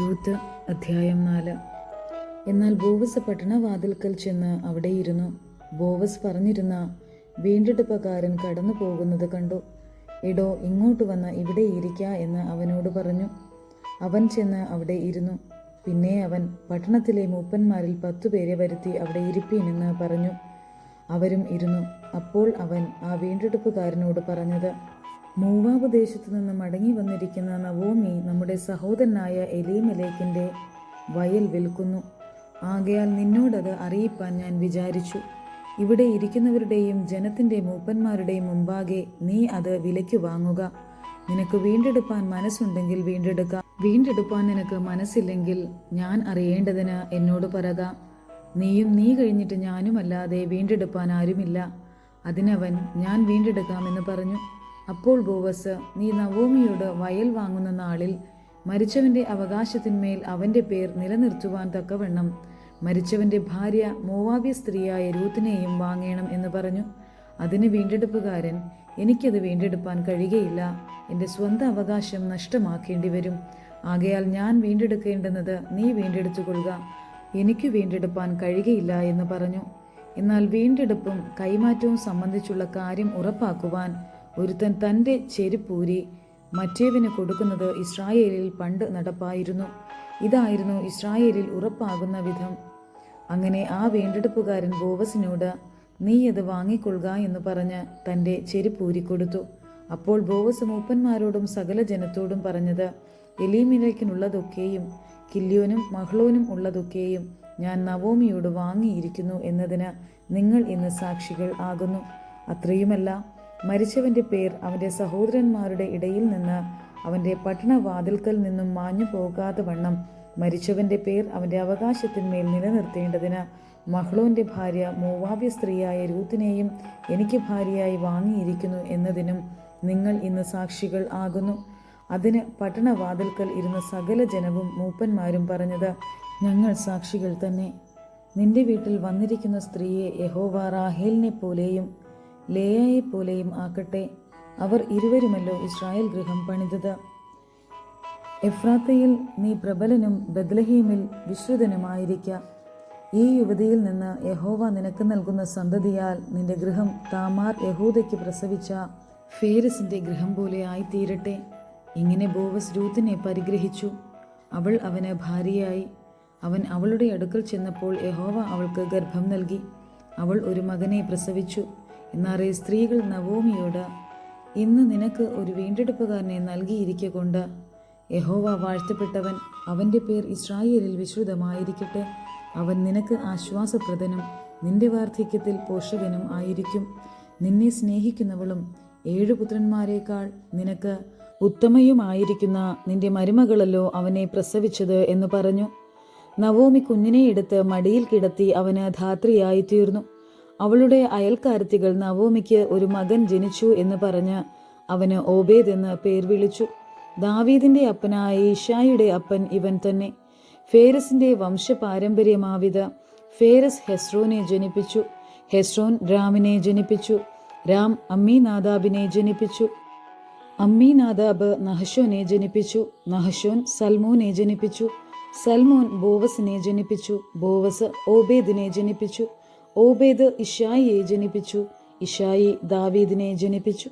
Ruth അധ്യായം നാല്. എന്നാൽ ബോവസ് പട്ടണവാതിൽക്കൽ ചെന്ന് അവിടെയിരുന്നു. ബോവസ് പറഞ്ഞിരുന്ന വീണ്ടെടുപ്പക്കാരൻ കടന്നു പോകുന്നത് കണ്ടു. എടോ ഇങ്ങോട്ട് വന്ന് ഇവിടെ ഇരിക്ക എന്ന് അവനോട് പറഞ്ഞു. അവൻ ചെന്ന് അവിടെ ഇരുന്നു. പിന്നെ അവൻ പട്ടണത്തിലെ മൂപ്പന്മാരിൽ പത്തുപേരെ വരുത്തി അവിടെ ഇരിപ്പീനെന്ന് പറഞ്ഞു. അവരും ഇരുന്നു. അപ്പോൾ അവൻ ആ വീണ്ടെടുപ്പുകാരനോട് പറഞ്ഞത് മൂവാബ് ദേശത്തു നിന്ന് മടങ്ങി വന്നിരിക്കുന്ന നവോമി നമ്മുടെ സഹോദരനായ എലീമലേക്കിന്റെ വയൽ വിൽക്കുന്നു. ആകയാൽ നിന്നോടത് അറിയിപ്പാൻ ഞാൻ വിചാരിച്ചു. ഇവിടെ ഇരിക്കുന്നവരുടെയും ജനത്തിന്റെ മൂപ്പന്മാരുടെയും മുമ്പാകെ നീ അത് വിലയ്ക്ക് വാങ്ങുക. നിനക്ക് വീണ്ടെടുപ്പാൻ മനസ്സുണ്ടെങ്കിൽ വീണ്ടെടുക്കാം. വീണ്ടെടുപ്പാൻ നിനക്ക് മനസ്സില്ലെങ്കിൽ ഞാൻ അറിയേണ്ടതിന് എന്നോട് പറക. നീയും നീ കഴിഞ്ഞിട്ട് ഞാനുമല്ലാതെ വീണ്ടെടുപ്പാൻ ആരുമില്ല. അതിനവൻ ഞാൻ വീണ്ടെടുക്കാമെന്ന് പറഞ്ഞു. അപ്പോൾ ബോവസ് നീ നവോമിയോട് വയൽ വാങ്ങുന്ന നാളിൽ മരിച്ചവന്റെ അവകാശത്തിന്മേൽ അവന്റെ പേർ നിലനിർത്തുവാൻ തക്കവണ്ണം മരിച്ചവന്റെ ഭാര്യ മോവാബ്യ സ്ത്രീയായ രൂത്തിനെയും വാങ്ങേണം എന്ന് പറഞ്ഞു. അതിന് വീണ്ടെടുപ്പുകാരൻ എനിക്കത് വീണ്ടെടുപ്പാൻ കഴിയുകയില്ല. എന്റെ സ്വന്തം അവകാശം നഷ്ടമാക്കേണ്ടി വരും. ആകയാൽ ഞാൻ വീണ്ടെടുക്കേണ്ടുന്നത് നീ വീണ്ടെടുത്തുകൊള്ളുക. എനിക്ക് വീണ്ടെടുപ്പാൻ കഴിയുകയില്ല എന്ന് പറഞ്ഞു. എന്നാൽ വീണ്ടെടുപ്പും കൈമാറ്റവും സംബന്ധിച്ചുള്ള കാര്യം ഉറപ്പാക്കുവാൻ ഒരുത്തൻ തന്റെ ചെരുപ്പൂരി മറ്റേവിന് കൊടുക്കുന്നത് ഇസ്രായേലിൽ പണ്ട് നടപ്പായിരുന്നു. ഇതായിരുന്നു ഇസ്രായേലിൽ ഉറപ്പാകുന്ന വിധം. അങ്ങനെ ആ വീണ്ടെടുപ്പുകാരൻ ബോവസിനോട് നീ അത് വാങ്ങിക്കൊള്ളുക എന്ന് പറഞ്ഞ് തന്റെ ചെരുപ്പൂരി കൊടുത്തു. അപ്പോൾ ബോവസ് മൂപ്പന്മാരോടും സകല ജനത്തോടും പറഞ്ഞത് എലീമിലേക്കിനുള്ളതൊക്കെയും കില്യോനും മഹ്ലോനും ഉള്ളതൊക്കെയും ഞാൻ നവോമിയോട് വാങ്ങിയിരിക്കുന്നു എന്നതിന് നിങ്ങൾ ഇന്ന് സാക്ഷികൾ ആകുന്നു. അത്രയുമല്ല മരിച്ചവന്റെ പേർ അവന്റെ സഹോദരന്മാരുടെ ഇടയിൽ നിന്ന് അവന്റെ പട്ടണവാതിൽക്കൽ നിന്നും മാഞ്ഞു പോകാതെ വണ്ണം. മരിച്ചവന്റെ പേർ അവന്റെ അവകാശത്തിന്മേൽ നിലനിർത്തേണ്ടതിന് മഹ്ളോന്റെ ഭാര്യ മൂവാവ്യ സ്ത്രീയായ രൂത്തിനെയും എനിക്ക് ഭാര്യയായി വാങ്ങിയിരിക്കുന്നു എന്നതിനും നിങ്ങൾ ഇന്ന് സാക്ഷികൾ ആകുന്നു. അതിന് പട്ടണവാതിൽക്കൽ ഇരുന്ന സകല ജനവും മൂപ്പന്മാരും പറഞ്ഞത് ഞങ്ങൾ സാക്ഷികൾ തന്നെ. നിന്റെ വീട്ടിൽ വന്നിരിക്കുന്ന സ്ത്രീയെ യഹോവ റാഹേലിനെ പോലെയും ലേയയെ പോലെയും ആക്കട്ടെ. അവർ ഇരുവരുമല്ലോ ഇസ്രായേൽ ഗൃഹം പണിതത്. എഫ്രാത്തയിൽ നീ പ്രബലനും ബദ്ലഹീമിൽ വിശ്രുതനുമായിരിക്ക. ഈ യുവതിയിൽ നിന്ന് യഹോവ നിനക്ക് നൽകുന്ന സന്തതിയാൽ നിന്റെ ഗൃഹം താമാർ യഹൂദയ്ക്ക് പ്രസവിച്ച ഫേരസിന്റെ ഗൃഹം പോലെ ആയിത്തീരട്ടെ. ഇങ്ങനെ ബോവസ് രൂത്തിനെ പരിഗ്രഹിച്ചു. അവൾ അവന് ഭാര്യയായി. അവൻ അവളുടെ അടുക്കൽ ചെന്നപ്പോൾ യഹോവ അവൾക്ക് ഗർഭം നൽകി. അവൾ ഒരു മകനെ പ്രസവിച്ചു. എന്നാറേ സ്ത്രീകൾ നവോമിയോട് ഇന്ന് നിനക്ക് ഒരു വീണ്ടെടുപ്പുകാരനെ നൽകിയിരിക്കൊണ്ട് യഹോവ വാഴ്ത്തപ്പെട്ടവൻ അവന്റെ പേർ ഇസ്രായേലിൽ വിശ്രുതമായിരിക്കട്ടെ. അവൻ നിനക്ക് ആശ്വാസപ്രദനും നിന്റെ വാർദ്ധക്യത്തിൽ പോഷകനും ആയിരിക്കും. നിന്നെ സ്നേഹിക്കുന്നവളും ഏഴു പുത്രന്മാരെക്കാൾ നിനക്ക് ഉത്തമയുമായിരിക്കുന്ന നിന്റെ മരുമകളല്ലോ അവനെ പ്രസവിച്ചത് എന്ന് പറഞ്ഞു. നവോമി കുഞ്ഞിനെ എടുത്ത് മടിയിൽ കിടത്തി അവന് ധാത്രിയായി തീർന്നു. അവളുടെ അയൽക്കാരത്തികൾ നവോമിക്ക് ഒരു മകൻ ജനിച്ചു എന്ന് പറഞ്ഞ് അവന് ഓബേദ് എന്ന് പേർ വിളിച്ചു. ദാവീദിന്റെ അപ്പനായ ഈഷായുടെ അപ്പൻ ഇവൻ തന്നെ. ഫേരസിന്റെ വംശപാരമ്പര്യമാവിത ഫേരസ് ഹെസ്രോനെ ജനിപ്പിച്ചു. ഹെസ്രോൻ രാമിനെ ജനിപ്പിച്ചു. രാം അമ്മീനാദാബിനെ ജനിപ്പിച്ചു. അമ്മീനാദാബ് നഹഷോനെ ജനിപ്പിച്ചു. നഹഷോൻ സൽമോനെ ജനിപ്പിച്ചു. സൽമോൻ ബോവസിനെ ജനിപ്പിച്ചു. ബോവസ് ഓബേദിനെ ജനിപ്പിച്ചു. ഓബേദ് ഇഷായിയെ ജനിപ്പിച്ചു. ഇഷായി ദാവീദിനെ ജനിപ്പിച്ചു.